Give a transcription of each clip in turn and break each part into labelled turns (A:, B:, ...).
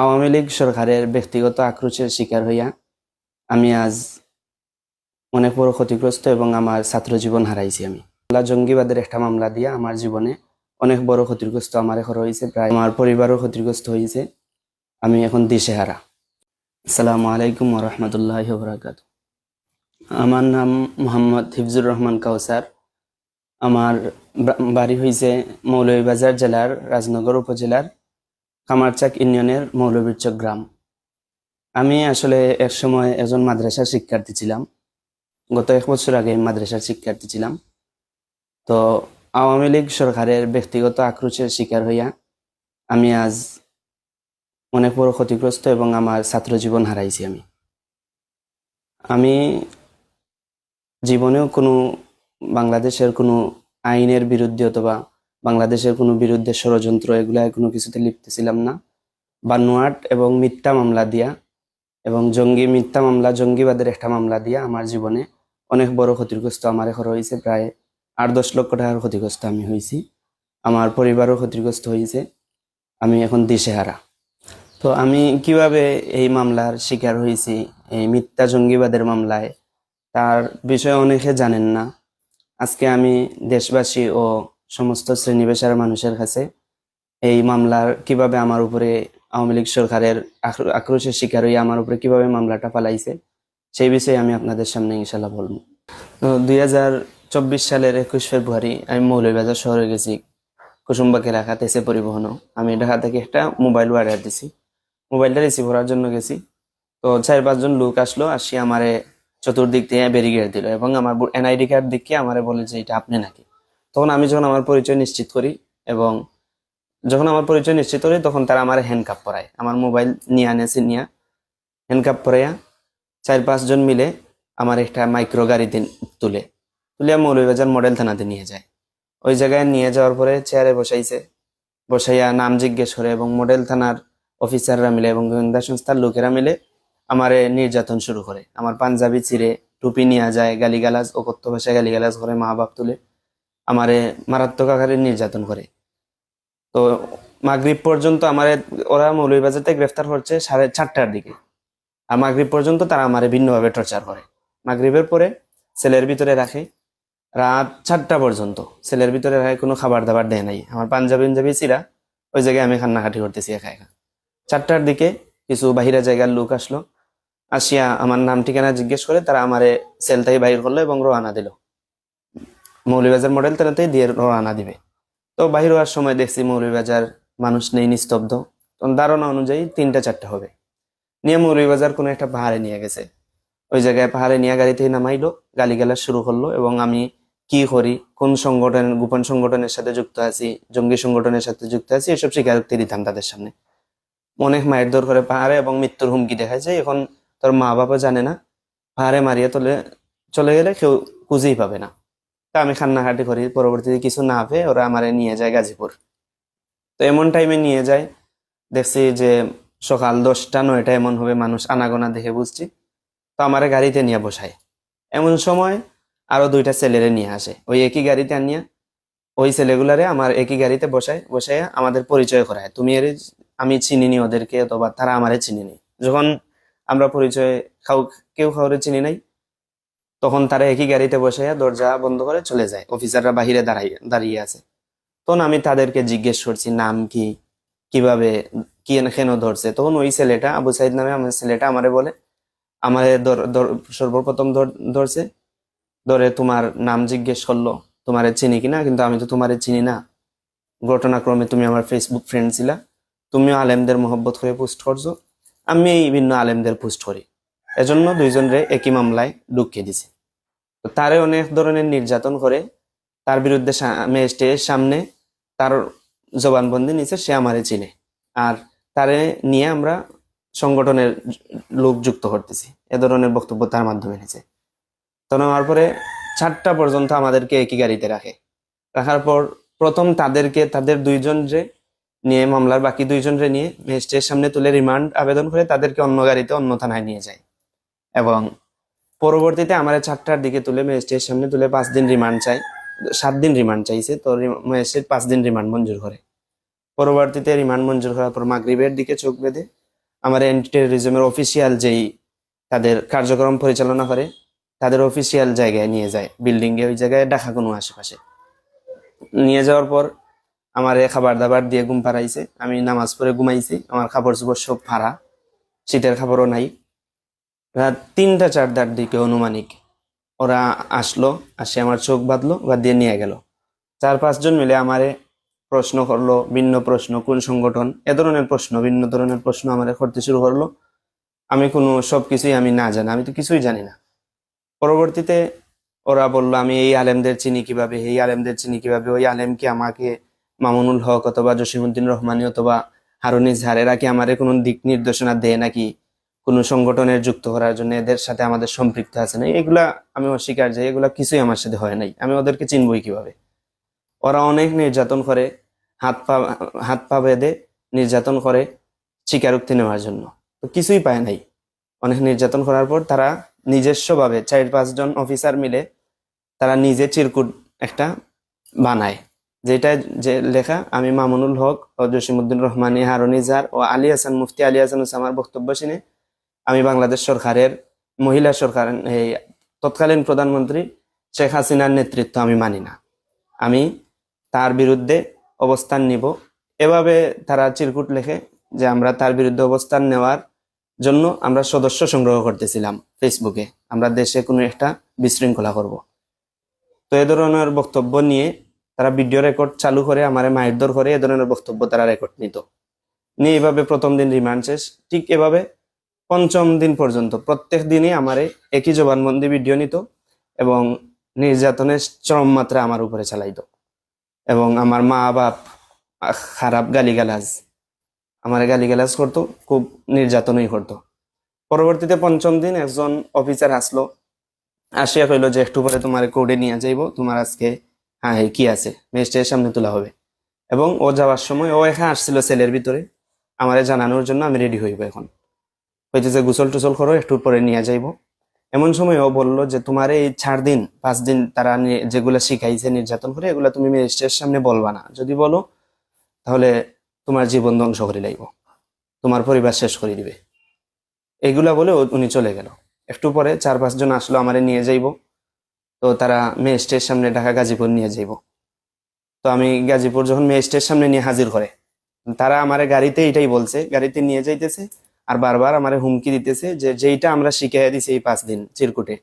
A: আওয়ামী লীগ সরকারের ব্যক্তিগত আক্রোশের শিকার হইয়া আমি আজ অনেক বড় ক্ষতিগ্রস্ত এবং আমার ছাত্র জীবন হারাইছি আমি। জঙ্গিবাদের একটা মামলা দিয়ে আমার জীবনে অনেক বড় ক্ষতিগ্রস্ত আমার এখন হয়েছে প্রায় আমার পরিবারও ক্ষতিগ্রস্ত হয়েছে আমি এখন দিশেহারা। আসসালামু আলাইকুম রহমতুল্লাহ বরাকাত আমার নাম মোহাম্মদ হিফজুর রহমান কাউসার। আমার বাড়ি হয়েছে মৌলভীবাজার জেলার রাজনগর উপজেলার কামারচাক ইউনিয়নের মৌলবীরচক গ্রাম। আমি আসলে এক সময় একজন মাদ্রাসার শিক্ষার্থী ছিলাম। গত এক বছর আগে মাদ্রাসার শিক্ষার্থী ছিলাম। তো আওয়ামী লীগ সরকারের ব্যক্তিগত আক্রোশের শিকার হইয়া আমি আজ অনেক বড় ক্ষতিগ্রস্ত এবং আমার ছাত্র জীবন হারাইছি আমি। আমি জীবনেও কোনো বাংলাদেশের কোনো আইনের বিরুদ্ধে অথবা বাংলাদেশের কোনো বিরুদ্ধে ষড়যন্ত্র, এগুলা কোনো কিছুতে লিপ্ত ছিলাম না। বানোয়াট এবং মিথ্যা মামলা দিয়া এবং জঙ্গি, মিথ্যা মামলা, জঙ্গিবাদের একটা মামলা দিয়া আমার জীবনে অনেক বড় ক্ষতিগ্রস্ত আমার এখন হয়েছে প্রায় আট দশ লক্ষ টাকার ক্ষতিগ্রস্ত আমি হয়েছি আমার পরিবারও ক্ষতিগ্রস্ত হয়েছে আমি এখন দিশেহারা। তো আমি কীভাবে এই মামলার শিকার হয়েছি এই মিথ্যা জঙ্গিবাদের মামলায়, তার বিষয়ে অনেকে জানেন না। আজকে আমি দেশবাসী ও সমস্ত শ্রেণি পেশার মানুষের কাছে এই মামলার কীভাবে আমার উপরে আওয়ামী লীগ সরকারের আক্রো- আক্রোশের শিকার হয়ে আমার উপরে কীভাবে মামলাটা পালাইছে, সেই বিষয়ে আমি আপনাদের সামনে ইনশাল্লাহ বলব। দুই হাজার চব্বিশ সালের একুশ ফেব্রুয়ারি আমি মৌলভীবাজার শহরে গেছি কুসুম্বাকে রাখা তেসে পরিবহনও। আমি ঢাকা থেকে একটা মোবাইল অর্ডার দিছি। মোবাইলটা রিসিভ করার জন্য গেছি। তো চার পাঁচজন লোক আসলো আসি আমারে চতুর্দিক দিয়ে ব্যারিকেড দিল এবং আমার এনআইডি কার্ড দেখিয়ে আমারে বলে যে এটা আপনি নাকি? তখন আমি যখন আমার পরিচয় নিশ্চিত করি এবং যখন আমার পরিচয় নিশ্চিত করি, তখন তারা আমার হ্যান্ডকাপ পরায়। আমার মোবাইল নিয়ে আনেছে নিয়ে হ্যান্ডকাপ পরাইয়া চার পাঁচজন মিলে আমার একটা মাইক্রো গাড়িতে তুলে। তুলে মৌলভীবাজার মডেল থানাতে নিয়ে যায়। ওই জায়গায় নিয়ে যাওয়ার পরে চেয়ারে বসাইছে। বসাইয়া নাম জিজ্ঞেস করে এবং মডেল থানার অফিসাররা মিলে এবং গোয়েন্দা সংস্থার লোকেরা মিলে আমারে নির্যাতন শুরু করে। আমার পাঞ্জাবি চিরে টুপি নিয়ে যায়, গালিগালাজ ও কথ্য ভাষায় গালিগালাজ করে মা বাপ তুলে। আমারে মারাত্মক আকারে নির্যাতন করে। তো মাগরিব পর্যন্ত আমারে, ওরা মৌলভীবাজার থেকে গ্রেফতার করছে সাড়ে চারটার দিকে। আর মাগরিব পর্যন্ত তারা আমারে ভিন্নভাবে টর্চার করে। মাগরিবের পরে সেলের ভিতরে রাখে। রাত চারটা পর্যন্ত সেলের ভিতরে রাখে, কোনো খাবার দাবার দেয় নাই। আমার পাঞ্জাবি পাঞ্জাবি চিরা ওই জায়গায় আমি কান্নাকাটি করতেছি একা একা। চারটার দিকে কিছু বাহিরা জায়গার লোক আসলো। আসিয়া আমার নাম ঠিকানা জিজ্ঞেস করে তারা আমারে সেল থেকে করল এবং রওনা দিল। মৌলভীবাজার মডেল তেনাতেই দিয়ে রওনা দিবে। তো বাহির হওয়ার সময় দেখছি মৌলভীবাজার মানুষ নেই, নিস্তব্ধ। তখন ধারণা অনুযায়ী তিনটা চারটা হবে। নিয়ে মৌলভীবাজার কোনো একটা পাহাড়ে নিয়ে গেছে। ওই জায়গায় পাহাড়ে নিয়ে গাড়ি থেকে নামাইলো গালিগালা শুরু করল এবং আমি কি করি, কোন সংগঠনের গোপন সংগঠনের সাথে যুক্ত আছি, জঙ্গি সংগঠনের সাথে যুক্ত আছি, এসব স্বীকারোক্তি দিতাম তাদের সামনে। অনেক মায়ের দর করে পাহাড়ে এবং মৃত্যুর হুমকি দেখাচ্ছে এখন তোর মা বাবা জানে না, পাহাড়ে মারিয়ে তোলে, চলে গেলে কেউ খুঁজেই পাবে না। আমি কান্নাকাটি করি, পরবর্তীতে কিছু না পেয়ে ওরা আমারে নিয়ে যায় গাজীপুর। তো এমন টাইমে নিয়ে যায়, দেখছি যে সকাল দশটা, নয়টা এমন হবে মানুষ আনাগোনা দেখে বুঝছি। তো আমারে গাড়িতে নিয়ে বসায়। এমন সময় আরও দুইটা ছেলেরে নিয়ে আসে। ওই একই গাড়িতে আনিয়া ওই ছেলেগুলারে আমার একই গাড়িতে বসায়, বসাইয়া আমাদের পরিচয় করায়। তুমি এর আমি চিনিনি ওদেরকে, অথবা তারা আমারে চিনি চিনিনি। যখন আমরা পরিচয় কেউ কাউরে চিনি নাই তখন তারা একই গাড়িতে বসাইয়া দরজা বন্ধ করে চলে যায়। অফিসাররা বাহিরে দাঁড়াই দাঁড়িয়ে আছে। তখন আমি তাদেরকে জিজ্ঞেস করছি, নাম কি? কীভাবে কি কেন ধরছে? তখন ওই ছেলেটা, আবু সাইদ নামে আমার ছেলেটা আমারে বলে, আমারে সর্বপ্রথম ধর- ধরছে। ধরে তোমার নাম জিজ্ঞেস করল। তোমারে চিনি কিনা? কিন্তু আমি তো তোমারে চিনি না। ঘটনাক্রমে তুমি আমার ফেসবুক ফ্রেন্ড ছিলা। তুমিও আলেমদের মহব্বত করে পোস্ট করছ। আমি এই ভিন্ন আলেমদের পোস্ট করি। এজন্য দুইজনরে একই মামলায় ঢুকিয়ে দিছে। তারে অনেক ধরনের নির্যাতন করে, তার বিরুদ্ধে ম্যাজিস্ট্রেটের সামনে তার জবানবন্দি নিছে, সে আমারে চিনে। আর তারে নিয়ে আমরা সংগঠনের লোক যুক্ত করতেছি। এ ধরনের বক্তব্য তার মাধ্যমে নিছে তো নেওয়ার পরে চারটা পর্যন্ত আমাদেরকে একই গাড়িতে রাখে। রাখার পর প্রথম তাদেরকে, তাদের দুইজন দুইজনরে নিয়ে, মামলার বাকি দুইজনরে নিয়ে ম্যাজিস্ট্রেটের সামনে তুলে রিমান্ড আবেদন করে তাদেরকে অন্য গাড়িতে, অন্য থানায় নিয়ে যায়। এবং পরবর্তীতে আমার চারটার দিকে তুলে ম্যাজিস্ট্রেটের সামনে তুলে পাঁচ দিন রিমান্ড চাই। সাত দিন রিমান্ড চাইছে, তো ম্যাজিস্ট্রেট পাঁচ দিন রিমান্ড মঞ্জুর করে। পরবর্তীতে রিমান্ড মঞ্জুর করার পর মাগরিবের দিকে চোখ বেঁধে আমার অ্যান্টি টেরোরিজমের অফিসিয়াল যেই তাদের কার্যক্রম পরিচালনা করে, তাদের অফিসিয়াল জায়গায় নিয়ে যায়। বিল্ডিংয়ে ওই জায়গায় ডাকা কোনো আশেপাশে। নিয়ে যাওয়ার পর আমার খাবার দাবার দিয়ে ঘুম পাড়াইছে। আমি নামাজ পড়ে ঘুমাইছি, আমার খাবার চোপড় সব ফাড়া, শীতের খাবারও নাই। রাত তিনটা চারটার দিকে অনুমানিক। ওরা আসলো, আসে আমার চোখ বাঁধলো বা দিয়ে নিয়ে গেল। চার পাঁচজন মিলে আমারে প্রশ্ন করল, ভিন্ন প্রশ্ন, কোন সংগঠন? এ ধরনের প্রশ্ন, ভিন্ন ধরনের প্রশ্ন আমারে করতে শুরু করল। আমি কোনো সব কিছুই আমি না জানি, আমি তো কিছুই জানি না। পরবর্তীতে ওরা বলল, আমি এই আলেমদের চিনি কীভাবে? এই আলেমদের চিনি কীভাবে? ওই আলেমকে আমাকে মামুনুল হক অথবা জসিমুদ্দিন রহমানি অথবা হারুনি ঝাড়েরা কি আমারে কোনো দিক নির্দেশনা দেয় নাকি? কোনো সংগঠনের যুক্ত করার জন্য এদের সাথে আমাদের সম্পৃক্ত আছে না এগুলা আমি অস্বীকার যে এগুলা কিছুই আমার সাথে হয় নাই। আমি ওদেরকে চিনবই কীভাবে? ওরা অনেক নির্যাতন করে, হাত পা হাত পা বেঁধে নির্যাতন করে স্বীকারোক্তি নেওয়ার জন্য। তো কিছুই পায় নাই। অনেক নির্যাতন করার পর তারা নিজস্বভাবে চার পাঁচজন অফিসার মিলে তারা নিজে চিরকুট একটা বানায়। যেটা যে লেখা, আমি মামুনুল হক ও জসিমুদ্দিন রহমানী, হারুনি জার ও আলী হাসান মুফতি আলী হাসান উসামার বক্তব্য শুনে আমি বাংলাদেশ সরকারের, মহিলা সরকার, এই তৎকালীন প্রধানমন্ত্রী শেখ হাসিনার নেতৃত্ব আমি মানি না। আমি তার বিরুদ্ধে অবস্থান নিব। এভাবে তারা চিরকুট লেখে যে আমরা তার বিরুদ্ধে অবস্থান নেওয়ার জন্য আমরা সদস্য সংগ্রহ করতেছিলাম ফেসবুকে। আমরা দেশে কোনো একটা বিশৃঙ্খলা করব। তো এ ধরনের বক্তব্য নিয়ে তারা ভিডিও রেকর্ড চালু করে, আমার মারধর করে, এ ধরনের বক্তব্য তারা রেকর্ড নিত। নিয়ে এভাবে প্রথম দিন রিমান্ড শেষ। ঠিক এভাবে পঞ্চম দিন পর্যন্ত। প্রত্যেক দিনই আমারে একই জবানবন্দি ভিডিও নিত এবং নির্যাতনের চরম মাত্রা আমার উপরে চালাইতো। এবং আমার মা বাপ খারাপ গালিগালাজ, আমার গালিগালাজ করতো, খুব নির্যাতনই করতো। পরবর্তীতে পঞ্চম দিন একজন অফিসার আসলো, আসিয়া কইলো যে, একটু পরে তোমার কোর্টে নিয়ে যাইবো, তোমার আজকে হ্যাঁ এই কি আছে? ম্যাজিস্ট্রেটের সামনে তোলা হবে। এবং ও যাওয়ার সময় ও এখানে আসছিল সেলের ভিতরে। আমারে জানানোর জন্য আমি রেডি হইব এখন। হইতেছে গোসল টুসল করো একটু পরে নিয়ে যাইবো। এমন সময় ও বলল যে, তোমার এই চার দিন, পাঁচ দিন তারা যেগুলো শিখাইছে নির্যাতন করে, এগুলো তুমি ম্যাজিস্ট্রেটের সামনে বলবা না। যদি বলো, তাহলে তোমার জীবন ধ্বংস করে লাইব। তোমার পরিবার শেষ করে দিবে। এগুলা বলে উনি চলে গেল। একটু পরে চার পাঁচজন আসলো, আমারে নিয়ে যাইব। তো তারা ম্যাজিস্ট্রেটের সামনে ঢাকা গাজীপুর নিয়ে যাইব। তো আমি গাজীপুর যখন ম্যাজিস্ট্রেটের সামনে নিয়ে হাজির করে, তারা আমার গাড়িতে এটাই বলছে, গাড়িতে নিয়ে যাইতেছে আর বারবার আমার হুমকি দিতেছে যে যেইটা আমরা শিখাই দিছি এই পাঁচ দিন চিরকুটে।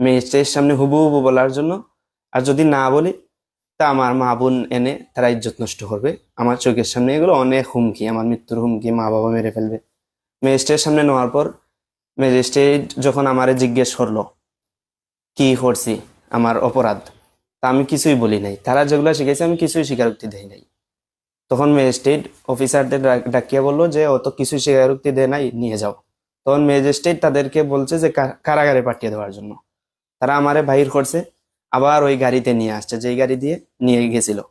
A: ম্যাজিস্ট্রেটের সামনে হুবু হুবু বলার জন্য। আর যদি না বলি, তা আমার মা বোন এনে তারা ইজ্জত নষ্ট করবে। আমার চোখের সামনে এগুলো অনেক হুমকি, আমার মৃত্যুর হুমকি, মা বাবা মেরে ফেলবে। ম্যাজিস্ট্রেটের সামনে নেওয়ার পর ম্যাজিস্ট্রেট যখন আমারে জিজ্ঞেস করল, কি করছি? আমার অপরাধ। তা আমি কিছুই বলি নাই। তারা যেগুলো শিখেছে আমি কিছুই স্বীকারোক্তি দেই নাই। তখন ম্যাজিস্ট্রেট অফিসারদের ডাক- ডাকিয়ে বলল যে অত কিছু স্বীকারোক্তি দেয় নাই, নিয়ে যাও। তখন ম্যাজিস্ট্রেট তাদেরকে বলছে যে কারাগারে পাঠিয়ে দেওয়ার জন্য। তারা আমারে বাহির করছে, আবার ওই গাড়িতে নিয়ে আসছে, যেই গাড়ি দিয়ে নিয়ে গেছিল।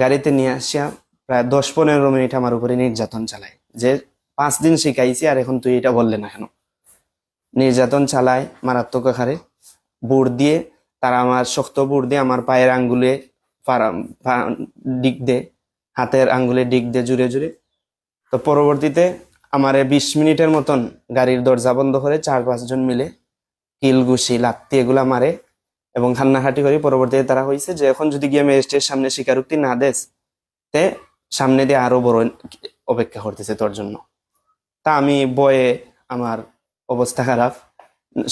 A: গাড়িতে নিয়ে আসিয়া প্রায় দশ পনেরো মিনিট আমার উপরে নির্যাতন চালায়, যে পাঁচ দিন শিখাইছি আর এখন তুই এটা বললে না কেন? নির্যাতন চালায়, মারাত্মক আকারে বুট দিয়ে, তারা আমার শক্ত বুট দিয়ে আমার পায়ের আঙ্গুলে পারা- পা- দিক দে হাতের আঙ্গুলে দিক দিয়ে জুড়ে জুড়ে। তো পরবর্তীতে আমারে বিশ মিনিটের মতন গাড়ির দরজা বন্ধ করে চার পাঁচজন মিলে কিল, ঘুষি, লাত্তি এগুলা মারে এবং হান্নাহাটি করে। পরবর্তীতে তারা হয়েছে যে, এখন যদি গিয়ে ম্যাজিস্ট্রেট সামনে স্বীকারোক্তি না দেস, তে সামনে দিয়ে আরও বড় অপেক্ষা করতেছে তোর জন্য। তা আমি বয়ে আমার অবস্থা খারাপ,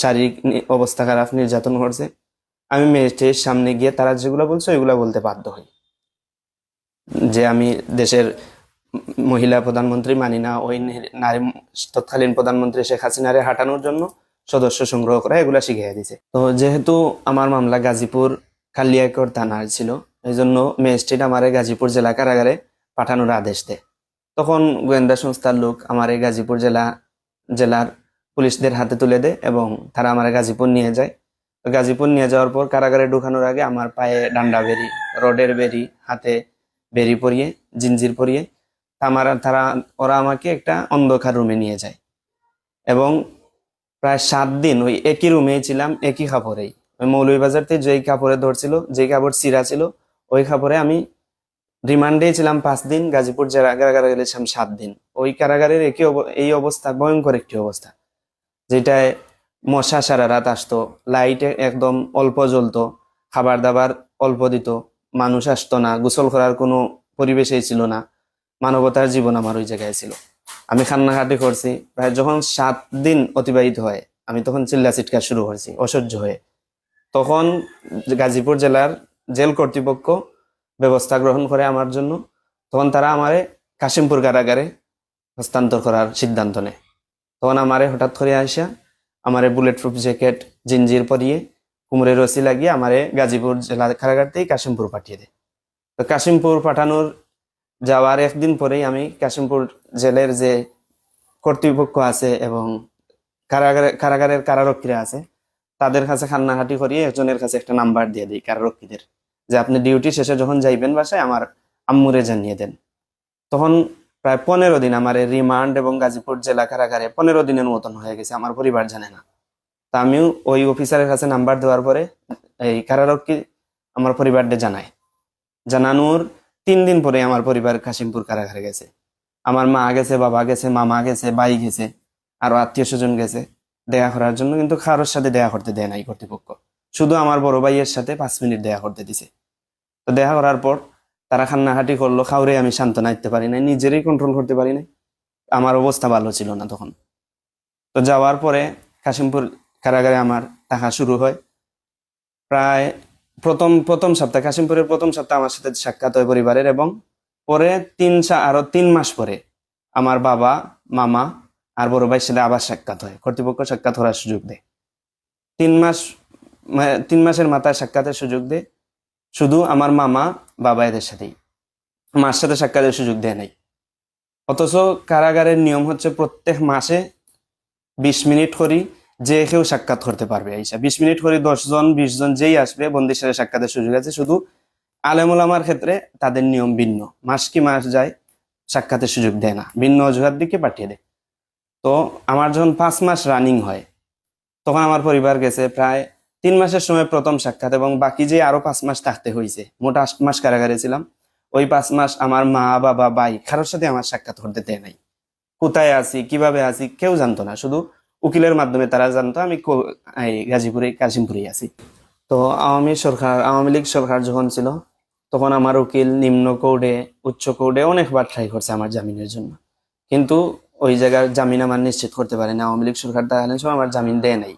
A: শারীরিক অবস্থা খারাপ, নির্যাতন করছে আমি ম্যাজিস্ট্রেটের সামনে গিয়ে তারা যেগুলো বলছে, ওইগুলো বলতে বাধ্য হই। যে আমি দেশের মহিলা প্রধানমন্ত্রী মানি না, ওই নারী তৎকালীন প্রধানমন্ত্রী শেখ হাসিনারে হাঁটানোর জন্য সদস্য সংগ্রহ করা, এগুলা শিখিয়ে দিছে। তো যেহেতু আমার মামলা গাজীপুর কালিয়াকর থানার ছিল এই জন্য ম্যাজিস্ট্রেট আমারে গাজীপুর জেলা কারাগারে পাঠানোর আদেশ দেয়। তখন গোয়েন্দা সংস্থার লোক আমার এই গাজীপুর জেলা, জেলার পুলিশদের হাতে তুলে দেয় এবং তারা আমার গাজীপুর নিয়ে যায়। গাজীপুর নিয়ে যাওয়ার পর কারাগারে ঢুকানোর আগে আমার পায়ে ডান্ডা বেরি, রডের বেরি, হাতে বেরি পরিয়ে জিঞ্জির পরিয়ে আমার তারা, ওরা আমাকে একটা অন্ধকার রুমে নিয়ে যায়। এবং প্রায় সাত দিন ওই একই রুমেই ছিলাম, একই কাপড়েই। ওই মৌলভীবাজার থেকে যেই কাপড়ে ধরছিল, যেই কাপড় চিরা ছিল, ওই কাপড়ে আমি রিমান্ডে ছিলাম পাঁচ দিন, গাজীপুর জেলা কারাগারে গেছিলাম সাত দিন। ওই কারাগারের একই এই অবস্থা, ভয়ঙ্কর একটি অবস্থা। যেটায় মশা সারা রাত আসতো, লাইট একদম অল্প জ্বলতো, খাবার দাবার অল্প দিত। মানুষ আসতো না, গোসল করার কোনো পরিবেশই ছিল না। মানবতার জীবন আমার ওই জায়গায় ছিল। আমি খান্নাঘাটি করছি, প্রায় যখন সাত দিন অতিবাহিত হয়, আমি তখন চিল্লা চিৎকার শুরু করছি, অসহ্য হয়ে। তখন গাজীপুর জেলার জেল কর্তৃপক্ষ ব্যবস্থা গ্রহণ করে আমার জন্য। তখন তারা আমারে কাশিমপুর কারাগারে হস্তান্তর করার সিদ্ধান্ত নেয়। তখন আমারে হঠাৎ করে আসা আমারে বুলেট প্রুফ জ্যাকেট জিঞ্জির পরিয়ে কুমড়ের রসি লাগিয়ে আমারে গাজীপুর জেলা কারাগার থেকে কাশিমপুর পাঠিয়ে দেয়। তো কাশিমপুর পাঠানোর যাওয়ার একদিন পরেই আমি কাশিমপুর জেলের যে কর্তৃপক্ষ আছে এবং কারাগারে, কারাগারের কারারক্ষীরা আছে, তাদের কাছে খান্নাহাটি করিয়ে একজনের কাছে একটা নাম্বার দিয়ে দিই কারারক্ষীদের, যে আপনি ডিউটি শেষে যখন যাইবেন বাসায় আমার আম্মুরে জানিয়ে দেন। তখন প্রায় পনেরো দিন আমার রিমান্ড এবং গাজীপুর জেলা কারাগারে পনেরো দিনের মতন হয়ে গেছে, আমার পরিবার জানে না। তা আমিও ওই অফিসারের কাছে নাম্বার দেওয়ার পরে এই কারারক্ষী আমার পরিবারটা জানায় জানানোর তিন দিন পরে আমার পরিবার কাশিমপুর কারাগারে গেছে। আমার মা গেছে, বাবা গেছে, মামা গেছে ভাই গেছে, আরও আত্মীয় স্বজন গেছে। দেখা করার জন্য কিন্তু কারোর সাথে দেখা করতে দেয় নাই কর্তৃপক্ষ। শুধু আমার বড় ভাইয়ের সাথে পাঁচ মিনিট দেখা করতে দিছে। তো দেখা করার পর তারা খান্নাহাটি করল খাওরে আমি শান্ত নাইতে পারি নাই, নিজেরই কন্ট্রোল করতে পারি নাই। আমার অবস্থা ভালো ছিল না তখন। তো যাওয়ার পরে কাশিমপুর কারাগারে আমার টাকা শুরু হয়। প্রায় প্রথম প্রথম সপ্তাহ, কাশিমপুরের প্রথম সপ্তাহ আমার সাথে সাক্ষাৎ হয় পরিবারের এবং পরে তিন আরও তিন মাস পরে আমার বাবা, মামা আর বড় ভাইয়ের সাথে আবার সাক্ষাৎ হয়। কর্তৃপক্ষ সাক্ষাৎ করার সুযোগ দেয়। তিন মাস তিন মাসের মাথায় সাক্ষাতের সুযোগ দেয়। শুধু আমার মামা, বাবা এদের সাথেই। মার সাথে সাক্ষাতের সুযোগ দেয় নাই। অথচ কারাগারের নিয়ম হচ্ছে প্রত্যেক মাসে বিশ মিনিট করি। যে কেউ সাক্ষাৎ করতে পারবে এইসব বিশ মিনিট করে দশ জন বিশ জন যেই আসবে, বন্দির সাথে সাক্ষাতের সুযোগ আছে। শুধু আলেমুলামার ক্ষেত্রে তাদের নিয়ম ভিন্ন। মাস কি মাস যায়, সাক্ষাতের সুযোগ দেয় না। ভিন্ন অজুহাত দিকে পাঠিয়ে দেয়। তো আমার যখন পাঁচ মাস রানিং হয়, তখন আমার পরিবার গেছে প্রায় তিন মাসের সময় প্রথম সাক্ষাৎ এবং বাকি যে আরও পাঁচ মাস থাকতে হয়েছে মোট আট মাস কারাগারে ছিলাম, ওই পাঁচ মাস আমার মা, বাবা, ভাই কারোর সাথে আমার সাক্ষাৎ করতে দেয় নাই। কোথায় আছি, কীভাবে আছি, কেউ জানতো না। শুধু উকিলের মাধ্যমে তারা জানতো, আমি গাজীপুরে কাশিমপুরে আছি। তো আওয়ামী সরকার আওয়ামী লীগ সরকার যখন ছিল, তখন আমার উকিল নিম্ন কোর্টে, উচ্চ কোর্টে অনেকবার ট্রাই করছে আমার জামিনের জন্য। কিন্তু ওই জায়গার জামিন আমার নিশ্চিত করতে পারেনি। আওয়ামী লীগ সরকার থাকালীন সময় আমার জামিন দেয় নাই।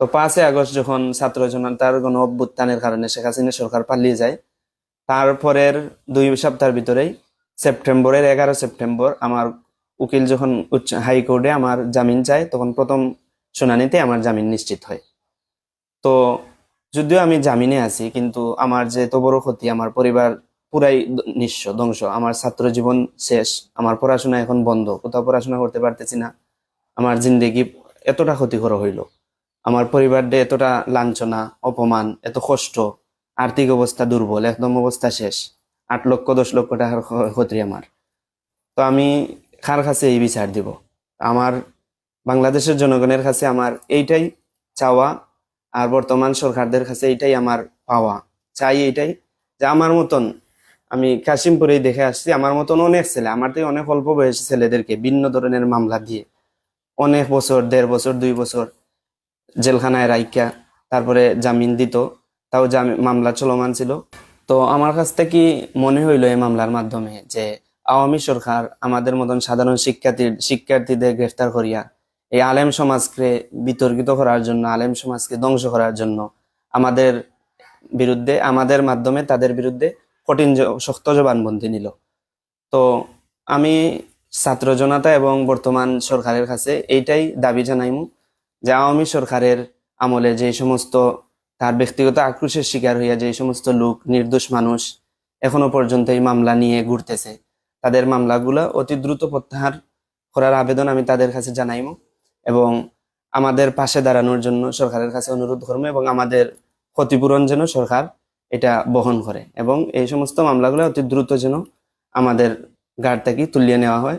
A: তো পাঁচই আগস্ট যখন ছাত্র জনতার গণ অভ্যুত্থানের কারণে শেখ হাসিনা সরকার পালিয়ে যায়, তারপরের দুই সপ্তাহের ভিতরেই সেপ্টেম্বরের এগারো সেপ্টেম্বর আমার উকিল যখন উচ্চ হাইকোর্টে আমার জামিন চায়, তখন প্রথম শুনানিতে আমার জামিন নিশ্চিত হয়। তো যদিও আমি জামিনে আছি, কিন্তু আমার যে এত বড় ক্ষতি, আমার পরিবার পুরাই নিঃস্ব, ধ্বংস। আমার ছাত্র জীবন শেষ, আমার পড়াশোনা এখন বন্ধ, কোথাও পড়াশোনা করতে পারতেছি না। আমার জিন্দেগি এতটা ক্ষতিকর হইল। আমার পরিবারদের এতটা লাঞ্ছনা, অপমান, এত কষ্ট, আর্থিক অবস্থা দুর্বল, একদম অবস্থা শেষ। আট লক্ষ, দশ লক্ষ টাকার ক্ষতি আমার। তো আমি কার কাছে এই বিচার দিব? আমার বাংলাদেশের জনগণের কাছে আমার এইটাই চাওয়া আর বর্তমান সরকারদের কাছে এইটাই আমার পাওয়া। চাই এইটাই যে আমার মতন, আমি কাশিমপুরেই দেখে আসছি, আমার মতন অনেক ছেলে, আমার থেকে অনেক অল্প বয়সী ছেলেদেরকে ভিন্ন ধরনের মামলা দিয়ে অনেক বছর, দেড় বছর, দুই বছর জেলখানায় রাইকা তারপরে জামিন দিত, তাও মামলা চলমান ছিল। তো আমার কাছ থেকে মনে হইল এই মামলার মাধ্যমে যে আওয়ামী সরকার আমাদের মতন সাধারণ শিক্ষার্থী, শিক্ষার্থীদের গ্রেফতার করিয়া এই আলেম সমাজকে বিতর্কিত করার জন্য, আলেম সমাজকে ধ্বংস করার জন্য আমাদের বিরুদ্ধে, আমাদের মাধ্যমে তাদের বিরুদ্ধে কঠিন শক্ত জবানবন্দি নিল। তো আমি ছাত্র জনতা এবং বর্তমান সরকারের কাছে এইটাই দাবি জানাইমু যে আওয়ামী সরকারের আমলে যে সমস্ত তার ব্যক্তিগত আক্রোশের শিকার হইয়া যে সমস্ত লোক, নির্দোষ মানুষ এখনও পর্যন্ত এই মামলা নিয়ে ঘুরতেছে। তাদের মামলাগুলো অতি দ্রুত প্রত্যাহার করার আবেদন আমি তাদের কাছে জানাইব এবং আমাদের পাশে দাঁড়ানোর জন্য সরকারের কাছে অনুরোধ করব এবং আমাদের ক্ষতিপূরণ যেন সরকার এটা বহন করে এবং এই সমস্ত মামলাগুলো অতি দ্রুত যেন আমাদের গাড় থেকে তুলিয়ে নেওয়া হয়।